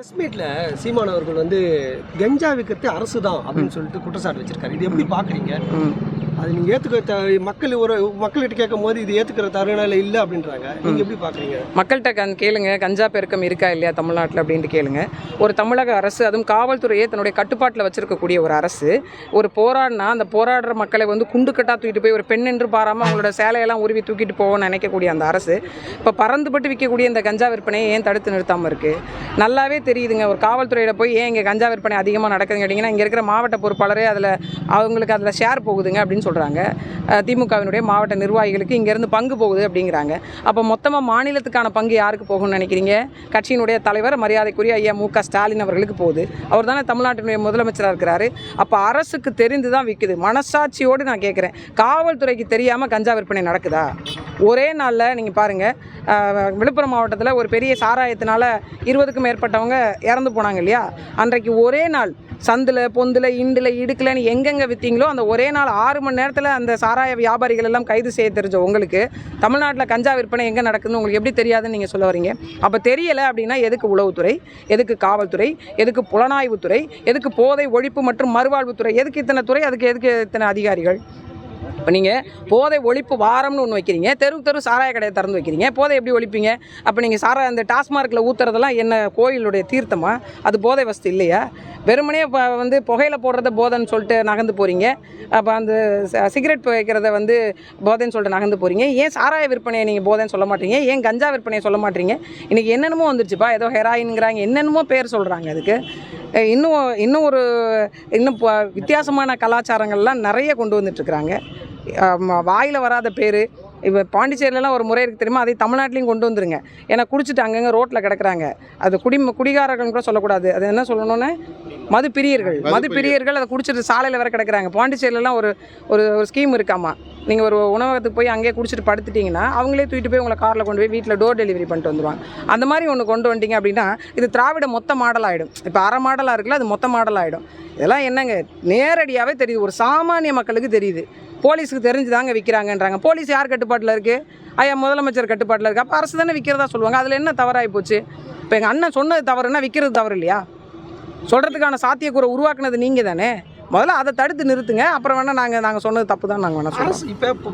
Press மீட்ல சீமான் அவர்கள் வந்து கஞ்சா விற்கிறது அரசு தான் அப்படின்னு சொல்லிட்டு குற்றச்சாட்டு வச்சிருக்காரு. இது எப்படி பாக்குறீங்க? அது நீங்க ஏத்துக்க த- மக்கள் ஒரு மக்கள்கிட்ட கேட்கும் போது இது ஏத்துக்கிற தருணம் இல்ல அப்படின்றாங்க. நீங்க எப்படி பாக்குறீங்க? மக்கள்கிட்ட கண் கேளுங்க. கஞ்சா பெருக்கம் இருக்கா இல்லையா தமிழ்நாட்டில் அப்படின்ட்டு கேளுங்க. ஒரு தமிழக அரசு அதுவும் காவல்துறையை தன்னுடைய கட்டுப்பாட்டில் வச்சிருக்கக்கூடிய ஒரு அரசு. ஒரு போராடினா அந்த போராடுற மக்களை வந்து குண்டு கட்டா தூக்கிட்டு போய் ஒரு பெண் என்று பாராமல் அவங்களோட சேலையெல்லாம் உருவி தூக்கிட்டு போவோம்னு நினைக்கக்கூடிய அந்த அரசு இப்போ பறந்துபட்டு விற்கக்கூடிய இந்த கஞ்சா விற்பனையை ஏன் தடுத்து நிறுத்தாமல் இருக்குது நல்லாவே தெரியுதுங்க. ஒரு காவல்துறையில் போய் ஏன் இங்கே கஞ்சா விற்பனை அதிகமாக நடக்குதுன்னு கேட்டிங்கன்னா இங்கே இருக்கிற மாவட்ட பொறுப்பாளரே அதில் அவங்களுக்கு அதில் ஷேர் போகுதுங்க அப்படின்னு சொல்கிறாங்க திமுகவினுடைய மாவட்ட நிர்வாகிகளுக்கு இங்கேருந்து பங்கு போகுது அப்படிங்கிறாங்க. அப்போ மொத்தமாக மாநிலத்துக்கான பங்கு யாருக்கு போகும்னு நினைக்கிறீங்க? கட்சியினுடைய தலைவர் மரியாதைக்குரிய ஐயா மு க ஸ்டாலின் அவர்களுக்கு போகுது. அவர் தானே தமிழ்நாட்டினுடைய முதலமைச்சராக இருக்கிறாரு. அப்போ அரசுக்கு தெரிந்து தான் விற்குது மனசாட்சியோடு நான் கேட்குறேன் காவல்துறைக்கு தெரியாமல் கஞ்சா விற்பனை நடக்குதா? ஒரே நாளில் நீங்கள் பாருங்கள் விழுப்புரம் மாவட்டத்தில் ஒரு பெரிய சாராயத்தினால இருபதுக்கும் மேற்பட்டவங்க இறந்து போனாங்க இல்லையா? அன்றைக்கு ஒரே நாள் சந்தில் பொந்தில் இண்டில் இடுக்கலன்னு எங்கெங்கே விற்றீங்களோ அந்த ஒரே நாள் ஆறு மணி நேரத்தில் அந்த சாராய வியாபாரிகள் எல்லாம் கைது செய்ய தெரிஞ்ச உங்களுக்கு தமிழ்நாட்டில் கஞ்சா விற்பனை எங்கே நடக்குதுன்னு உங்களுக்கு எப்படி தெரியாதுன்னு நீங்கள் சொல்ல வரீங்க? அப்போ தெரியலை அப்படின்னா எதுக்கு உளவுத்துறை எதுக்கு காவல்துறை எதுக்கு புலனாய்வுத்துறை எதுக்கு போதை ஒழிப்பு மற்றும் மறுவாழ்வுத்துறை எதுக்கு இத்தனை துறை அதுக்கு எதுக்கு இத்தனை அதிகாரிகள்? இப்போ நீங்கள் போதை ஒழிப்பு வாரம்னு ஒன்று வைக்கிறீங்க. தெரு தெரு சாராய கடையை திறந்து வைக்கிறீங்க. போதை எப்படி ஒழிப்பீங்க? அப்போ நீங்கள் சாராய அந்த டாஸ்மார்க்கில் ஊற்றுறதெல்லாம் என்ன கோயிலுடைய தீர்த்தமா? அது போதை வஸ்து இல்லையா? வெறுமனே இப்போ வந்து புகையில் போடுறத போதைன்னு சொல்லிட்டு நகர்ந்து போகிறீங்க அப்போ அந்த சிகரெட் வைக்கிறத வந்து போதைன்னு சொல்லிட்டு நகர்ந்து போகிறீங்க ஏன் சாராய விற்பனையை நீங்கள் போதைன்னு சொல்ல மாட்டீங்க? ஏன் கஞ்சா விற்பனையை சொல்ல மாட்டீங்க? இன்றைக்கி என்னென்னமோ வந்துருச்சுப்பா. ஏதோ ஹெராயின்ங்கிறாங்க. என்னென்னமோ பேர் சொல்கிறாங்க அதுக்கு. இன்னும் இன்னும் ஒரு இன்னும் வித்தியாசமான கலாச்சாரங்கள்லாம் நிறைய கொண்டு வந்துட்டுருக்குறாங்க. வாயில் வராத பேர். இப்போ பாண்டிச்சேரியிலலாம் ஒரு முறை இருக்குது தெரியுமா? அதை தமிழ்நாட்டிலையும் கொண்டு வந்துருங்க. ஏன்னா குடிச்சிட்டு அங்கங்கே ரோட்டில் கிடக்குறாங்க. அது குடி குடிகாரர்கள்னு கூட சொல்லக்கூடாது. அது என்ன சொல்லணும்னு? மது பிரியர்கள் மது பிரியர்கள் அதை குடிச்சிட்டு சாலையில் வேற கிடக்குறாங்க. பாண்டிச்சேரியிலலாம் ஒரு ஒரு ஒரு ஸ்கீம் இருக்காமா? நீங்கள் ஒரு உணவகத்துக்கு போய் அங்கேயே குடிச்சிட்டு படுத்துட்டிங்கன்னா அவங்களே தூக்கிட்டு போய் உங்களை காரில் கொண்டு போய் வீட்டில் டோர் டெலிவரி பண்ணிட்டு வந்துடுவாங்க அந்த மாதிரி ஒன்று கொண்டு வந்துட்டீங்க அப்படின்னா இது திராவிட மொத்த மாடல் ஆகிடும் இப்போ அரை மாடலாக இருக்குல்ல அது மொத்த மாடல் ஆகிடும் இதெல்லாம் என்னங்க? நேரடியாகவே தெரியுது. ஒரு சாமானிய மக்களுக்கு தெரியுது. போலீஸுக்கு தெரிஞ்சு தாங்க விற்கிறாங்கன்றாங்க போலீஸ் யார் கட்டுப்பாட்டில் இருக்குது ஐயா முதலமைச்சர் கட்டுப்பாட்டில் இருக்குது அப்போ அரசு தானே விற்கிறதா சொல்லுவாங்க. அதில் என்ன தவறாகி போச்சு? இப்போ எங்கள் அண்ணன் சொன்னது தவறுனா விற்கிறது தவறு இல்லையா? சொல்கிறதுக்கான சாத்தியக்கூறை உருவாக்குனது நீங்கள் தானே முதல்ல அதை தடுத்து நிறுத்துங்க. அப்புறம் வேணால் நாங்கள் நாங்கள் சொன்னது தப்பு தான் நாங்கள் சொல்கிறோம் அரசு இப்ப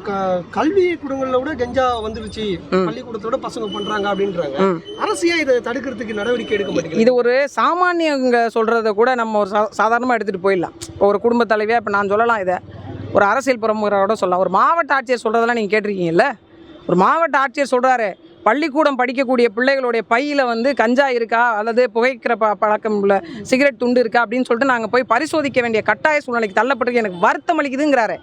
கல்வி கூடங்கள்ல கூட கஞ்சா வந்துருச்சு. பள்ளிக்கூடத்தோட பசங்க பண்றாங்க அப்படின்றாங்க. அரசு ஏன் இதை தடுக்கிறதுக்கு நடவடிக்கை எடுக்க மாட்டேங்குது? இது ஒரு சாமானியங்க சொல்கிறத கூட நம்ம ஒரு சாதாரணமாக எடுத்துகிட்டு போயிடலாம். ஒரு குடும்ப தலைவியாக இப்போ நான் சொல்லலாம் இதை. ஒரு அரசியல் பிரமுகரோட சொல்லலாம். ஒரு மாவட்ட ஆட்சியர் சொல்கிறதெல்லாம் நீங்கள் கேட்டிருக்கீங்கல்ல? ஒரு மாவட்ட ஆட்சியர் சொல்கிறாரு பள்ளிக்கூடம் படிக்கக்கூடிய பிள்ளைகளுடைய பையில் வந்து கஞ்சா இருக்கா? அல்லது புகைக்கிற ப பழக்கம் உள்ள சிகரெட் துண்டு இருக்கா? அப்படின்னு சொல்லிட்டு நாங்கள் போய் பரிசோதிக்க வேண்டிய கட்டாய சூழ்நிலைக்கு தள்ளப்பட்டு எனக்கு வருத்தம் அளிக்குதுங்கிறாரு.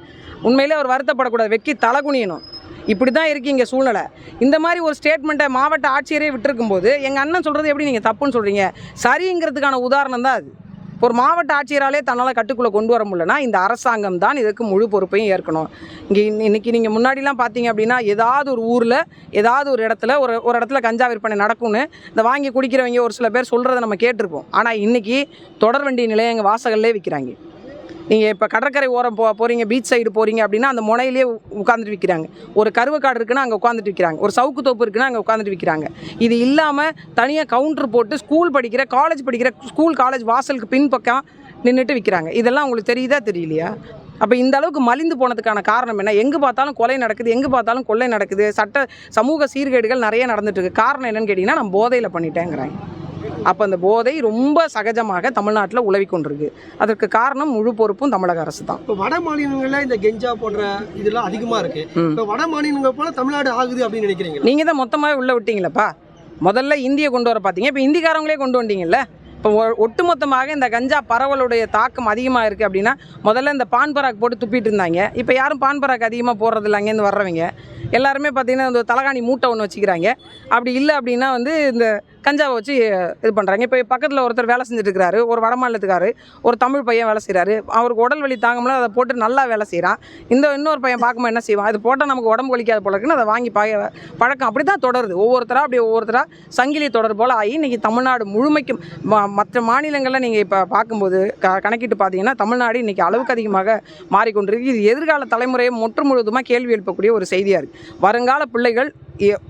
உண்மையிலே அவர் வருத்தப்படக்கூடாது. வெக்கி தலகுனியணும் இப்படி தான் இருக்குது இங்கே சூழ்நிலை. இந்த மாதிரி ஒரு ஸ்டேட்மெண்ட்டை மாவட்ட ஆட்சியரே விட்டுருக்கும் போது எங்கள் அண்ணன் சொல்கிறது எப்படி நீங்கள் தப்புன்னு சொல்கிறீங்க சரிங்கிறதுக்கான உதாரணம் தான் அது. ஒரு மாவட்ட ஆட்சியராலே தன்னால் கட்டுக்குள்ளே கொண்டு வர முடியலன்னா இந்த அரசாங்கம் தான் இதுக்கு முழு பொறுப்பையும் ஏற்கணும். இங்கே இன்னைக்கு நீங்கள் முன்னாடிலாம் பார்த்தீங்க அப்படின்னா ஏதாவது ஒரு ஊரில் ஏதாவது ஒரு இடத்துல ஒரு ஒரு இடத்துல கஞ்சா விற்பனை நடக்கும்னு இந்த வாங்கி குடிக்கிறவங்க ஒரு சில பேர் சொல்கிறத நம்ம கேட்டிருப்போம். ஆனால் இன்றைக்கி தொடர் வண்டி நிலையங்க வாசகல்லே விற்கிறாங்க நீங்கள் இப்போ கடற்கரை ஓரம் போ போகிறீங்க பீச் சைடு போகிறீங்க அப்படின்னா அந்த முனையிலே உட்காந்துட்டு விற்கிறாங்க ஒரு கருவக்காடு இருக்குன்னா அங்கே உட்காந்துட்டு விற்கிறாங்க ஒரு சவுக்கு தோப்பு இருக்குன்னா அங்கே உட்காந்துட்டு விற்கிறாங்க இது இல்லாமல் தனியாக கவுண்டர் போட்டு ஸ்கூல் படிக்கிற காலேஜ் படிக்கிற ஸ்கூல் காலேஜ் வாசலுக்கு பின்பக்கம் நின்றுட்டு விற்கிறாங்க இதெல்லாம் உங்களுக்கு தெரியுதா தெரியலையா? அப்போ இந்த அளவுக்கு மலிந்து போனதுக்கான காரணம் என்ன? எங்கே பார்த்தாலும் கொலை நடக்குது எங்கே பார்த்தாலும் கொள்ளை நடக்குது சட்ட சமூக சீர்கேடுகள் நிறைய நடந்துட்டு இருக்கு. காரணம் என்னன்னு கேட்டிங்கன்னா நான் போதையில் பண்ணிட்டேங்கிறாங்க. அப்போ அந்த போதை ரொம்ப சகஜமாக தமிழ்நாட்டில் உலவி கொண்டிருக்கு. அதற்கு காரணம் முழு பொறுப்பும் தமிழக அரசு தான் இப்போ வட மாநிலங்கள்ல இந்த கெஞ்சா போன்ற இதெல்லாம் அதிகமா இருக்கு. இப்போ வட மாநிலங்கள் போல தமிழ்நாடு ஆகுது அப்படின்னு நினைக்கிறீங்களா? நீங்கள் தான் மொத்தமாகவே உள்ளே விட்டீங்களப்பா? முதல்ல இந்தியை கொண்டு வர பார்த்தீங்க இப்போ இந்திக்காரங்களே கொண்டு வந்தீங்கல்ல? இப்போ ஒட்டுமொத்தமாக இந்த கஞ்சா பரவலுடைய தாக்கம் அதிகமாக இருக்குது அப்படின்னா முதல்ல இந்த பான் பராக் போட்டு துப்பிட்டு இருந்தாங்க. இப்போ யாரும் பான் பராக் அதிகமாக போடுறது இல்லை அங்கேருந்து வர்றவங்க. எல்லாருமே பார்த்தீங்கன்னா இந்த தலகாணி மூட்டை ஒன்று வச்சுக்கிறாங்க. அப்படி இல்லை அப்படின்னா வந்து இந்த கஞ்சாவை வச்சு இது பண்ணுறாங்க இப்போ பக்கத்தில் ஒருத்தர் வேலை செஞ்சுட்டு இருக்கிறாரு ஒரு வட மாநிலத்துக்காரு ஒரு தமிழ் பையன் வேலை செய்கிறாரு அவருக்கு உடல் வலி தாங்கமுல அதை போட்டு நல்லா வேலை செய்கிறான் இந்த இன்னொரு பையன் பார்க்கும்போது என்ன செய்வான்? அது போட்டால் நமக்கு உடம்பு வலிக்காத போல இருக்குன்னு அதை வாங்கி பழக பழக்கம். அப்படி தான் தொடருது. ஒவ்வொருத்தராக அப்படி ஒவ்வொருத்தராக சங்கிலி தொடர் போல் ஆகி இன்றைக்கி தமிழ்நாடு முழுமைக்கும் மற்ற மாநிலங்களில் நீங்கள் இப்போ பார்க்கும்போது க கணக்கிட்டு பார்த்தீங்கன்னா தமிழ்நாடு இன்றைக்கி அளவுக்கு அதிகமாக மாறிக்கொண்டிருக்கு. இது எதிர்கால தலைமுறையை முற்று முழுவதுமாக கேள்வி எழுப்பக்கூடிய ஒரு செய்தியாக இருக்குது வருங்கால பிள்ளைகள்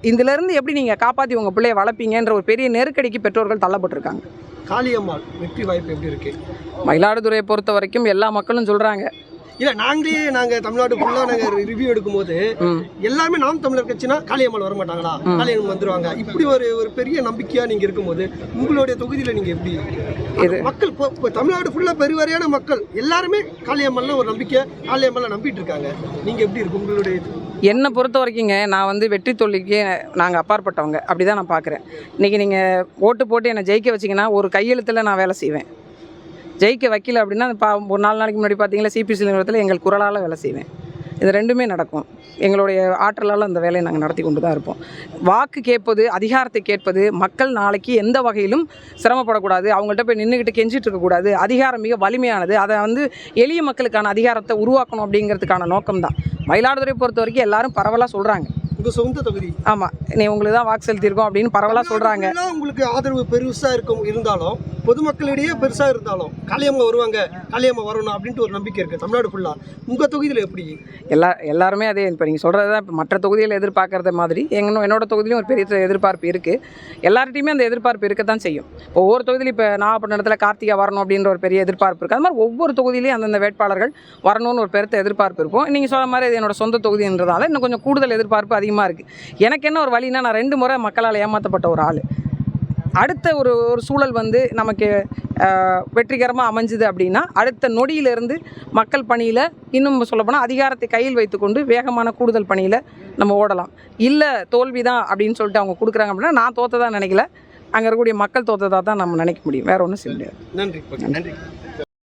இதிலிருந்து எப்படி நீங்கள் காப்பாற்றி உங்கள் பிள்ளையை வளர்ப்பீங்கன்ற ஒரு பெரிய நெருக்கடிக்கு பெற்றோர்கள் தள்ளப்பட்டிருக்காங்க. காளியம்மாள் வெற்றி வாய்ப்பு எப்படி இருக்கு? மயிலாடுதுறையை பொறுத்த வரைக்கும் எல்லா மக்களும் சொல்கிறாங்க இல்ல நாங்களே நாங்க தமிழ்நாடு ஃபுல்லா நாங்க ரிவ்யூ எடுக்கும்போது ம். எல்லாருமே நாம் தமிழர் கட்சினா காளியம்மாள் வர மாட்டாங்களா காளியம்மன் வந்துருவாங்க. இப்படி ஒரு ஒரு பெரிய நம்பிக்கையா நீங்க இருக்கும்போது உங்களுடைய தொகுதியில நீங்க எப்படி இது- மக்கள் தமிழ்நாடு ஃபுல்லா பெருவாரியான மக்கள் எல்லாருமே காளியம்மன்ல ஒரு நம்பிக்கை காளியம்மன்ல நம்பிட்டு இருக்காங்க. நீங்க எப்படி இருக்கு உங்களுடைய? என்னை பொறுத்த வரைக்குங்க நான் வந்து வெற்றி தோல்விக்கு நாங்கள் அப்பாற்பட்டவங்க. அப்படி தான் நான் பார்க்குறேன் இன்றைக்கி நீங்கள் ஓட்டு போட்டு என்னை ஜெயிக்க வச்சிங்கன்னா ஒரு கையெழுத்தில் நான் வேலை செய்வேன். ஜெயிக்க வைக்கல அப்படின்னா பா ஒரு நாலு நாளைக்கு முன்னாடி பார்த்தீங்களா சிபிசி நிறுவனத்தில் எங்கள் குரலால் வேலை செய்வேன். இது ரெண்டுமே நடக்கும். எங்களுடைய ஆற்றலால் அந்த வேலையை நாங்கள் நடத்தி கொண்டு தான் இருப்போம். வாக்கு கேட்பது அதிகாரத்தை கேட்பது மக்கள் நாளைக்கு எந்த வகையிலும் சிரமப்படக்கூடாது. அவங்கள்ட்ட போய் நின்றுக்கிட்டு கெஞ்சிட்டு இருக்கக்கூடாது. அதிகாரம் மிக வலிமையானது. அதை வந்து எளிய மக்களுக்கான அதிகாரத்தை உருவாக்கணும் அப்படிங்கிறதுக்கான நோக்கம் தான். மயிலாடுதுறை பொறுத்த வரைக்கும் எல்லாரும் பரவலாக சொல்கிறாங்க உங்க சொந்த தொகுதி. ஆமாம் நீ உங்களுக்கு தான் வாக்கு செலுத்தியிருக்கோம் அப்படின்னு பரவலாக சொல்கிறாங்க உங்களுக்கு ஆதரவு பெருசா இருக்கும் இருந்தாலும் பொதுமக்களிடையே பெருசாக இருந்தாலும் காளியம்மா வருவாங்க காளியம்மா வரணும் அப்படின்ட்டு ஒரு நம்பிக்கை இருக்குது தமிழ்நாடு ஃபுல்லா உங்கள் தொகுதியில் எப்படி? எல்லா எல்லாருமே அதே இப்போ நீங்கள் சொல்கிறது தான் இப்போ மற்ற தொகுதியில் எதிர்பார்க்குறத மாதிரி எங்க என்னோட தொகுதியிலும் ஒரு பெரிய எதிர்பார்ப்பு இருக்குது எல்லார்ட்டையுமே அந்த எதிர்பார்ப்பு இருக்க தான் செய்யும். இப்போ ஒவ்வொரு தொகுதியில் இப்போ நாகப்பட்டினத்தில் கார்த்திகா வரணும் அப்படின்ற ஒரு பெரிய எதிர்பார்ப்பு இருக்குது அது மாதிரி ஒவ்வொரு தொகுதியிலையும் அந்தந்த வேட்பாளர்கள் வரணும்னு ஒரு பெருத்த எதிர்பார்ப்பு இருக்கும். நீங்கள் சொல்கிற மாதிரி இது என்னோட சொந்த தொகுதின்றதால இன்னும் கொஞ்சம் கூடுதல் எதிர்பார்ப்பு அதிகமாக இருக்குது எனக்கு என்ன ஒரு வழினா நான் ரெண்டு முறை மக்களால் ஏமாற்றப்பட்ட ஒரு ஆள். அடுத்த ஒரு ஒரு சூழல் வந்து நமக்கு வெற்றிகரமாக அமைஞ்சுது அப்படின்னா அடுத்த நொடியிலிருந்து மக்கள் பணியில் இன்னும் சொல்லப்போனால் அதிகாரத்தை கையில் வைத்துக்கொண்டு வேகமான கூடுதல் பணியில் நம்ம ஓடலாம். இல்லை தோல்வி தான் அப்படின்னு சொல்லிட்டு அவங்க கொடுக்குறாங்க அப்படின்னா நான் தோத்ததா நினைக்கல. அங்கே இருக்கக்கூடிய மக்கள் தோத்ததாக தான் நம்ம நினைக்க முடியும். வேற ஒன்றும் செய்ய முடியாது. நன்றி நன்றி.